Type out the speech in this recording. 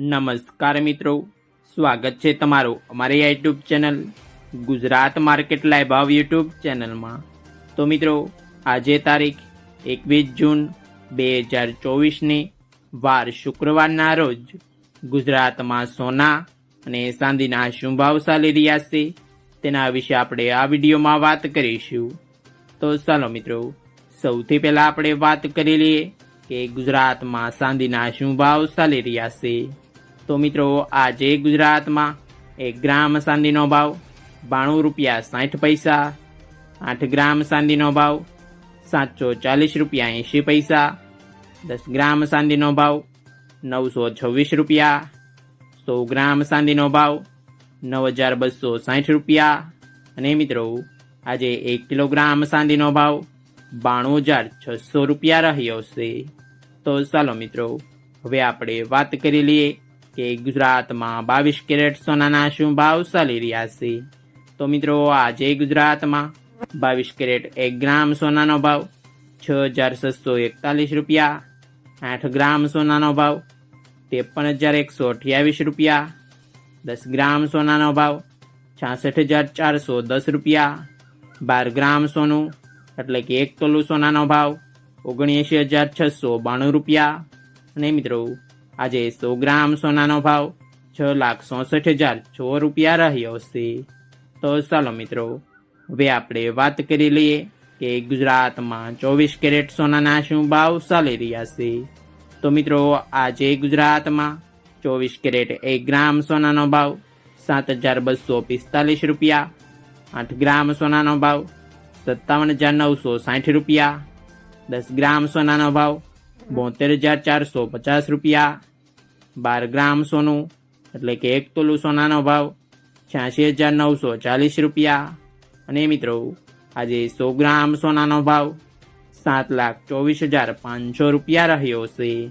નમસ્કાર મિત્રો. સ્વાગત છે તમારું અમારી YouTube channel Gujarat market live ભાવ યુટ્યુબ ચેનલમાં. તો મિત્રો, આજે તારીખ એકવીસ જૂન બે હજાર ચોવીસની વાર શુક્રવારના રોજ ગુજરાતમાં સોના અને ચાંદીના શું ભાવ ચાલી રહ્યા છે તેના વિશે આપણે આ વિડીયોમાં વાત કરીશું. તો ચાલો મિત્રો, સૌથી પહેલાં આપણે વાત કરી લઈએ કે ગુજરાતમાં ચાંદીના શું ભાવ ચાલી રહ્યા છે. તો મિત્રો, આજે ગુજરાતમાં એક ગ્રામ ચાંદીનો ભાવ બાણું રૂપિયા સાઠ પૈસા, આઠ ગ્રામ ચાંદીનો ભાવ સાતસો ચાલીસ રૂપિયા એંશી પૈસા, દસ ગ્રામ ચાંદીનો ભાવ નવસો છવ્વીસ રૂપિયા, સો ગ્રામ ચાંદીનો ભાવ નવ હજાર બસો સાઠ રૂપિયા. અને મિત્રો, આજે એક કિલોગ્રામ ચાંદીનો ભાવ બાણું હજાર છસો રૂપિયા રહ્યો છે. તો ચાલો મિત્રો, હવે આપણે વાત કરી લઈએ કે ગુજરાતમાં બાવીસ કેરેટ સોનાના શું ભાવ ચાલી રહ્યા છે? તો મિત્રો, આજે ગુજરાતમાં બાવીસ કેરેટ એક ગ્રામ સોનાનો ભાવ છ હજાર છસો એકતાલીસ રૂપિયા, આઠ ગ્રામ સોનાનો ભાવ ત્રેપન હજાર એકસો અઠ્યાવીસ રૂપિયા, દસ ગ્રામ સોનાનો ભાવ છાસઠ હજાર ચારસો દસ રૂપિયા, બાર ગ્રામ સોનું એટલે કે એક તોલું સોનાનો ભાવ ઓગણએંશી હજાર છસો બાણું રૂપિયા. અને મિત્રો આજે સો ગ્રામ સોનાનો ભાવ, છ લાખ ચોસઠ હજાર છ રૂપિયા રહ્યો છે. તો ચાલો મિત્રો, હવે આપણે વાત કરી લઈએ કે ગુજરાતમાં ચોવીસ કેરેટ સોનાના શું ભાવ ચાલી રહ્યા છે. તો મિત્રો, આજે ગુજરાતમાં ચોવીસ કેરેટ એક ગ્રામ સોનાનો ભાવ, સાત હજાર બસો પિસ્તાલીસ રૂપિયા, આઠ ગ્રામ સોનાનો ભાવ, સત્તાવન હજાર નવસો સાઠ રૂપિયા, દસ ગ્રામ સોનાનો ભાવ બોતેર હજાર ચારસો પચાસ રૂપિયા. બાર ગ્રામ સોનું, એટલે કે એક તોલું સોનાનો ભાવ છ્યાસી હજાર નવસો ચાલીસ રૂપિયા. અને મિત્રો, આજે સો ગ્રામ સોનાનો ભાવ સાત લાખ ચોવીસ હજાર પાંચસો રૂપિયા રહ્યો છે.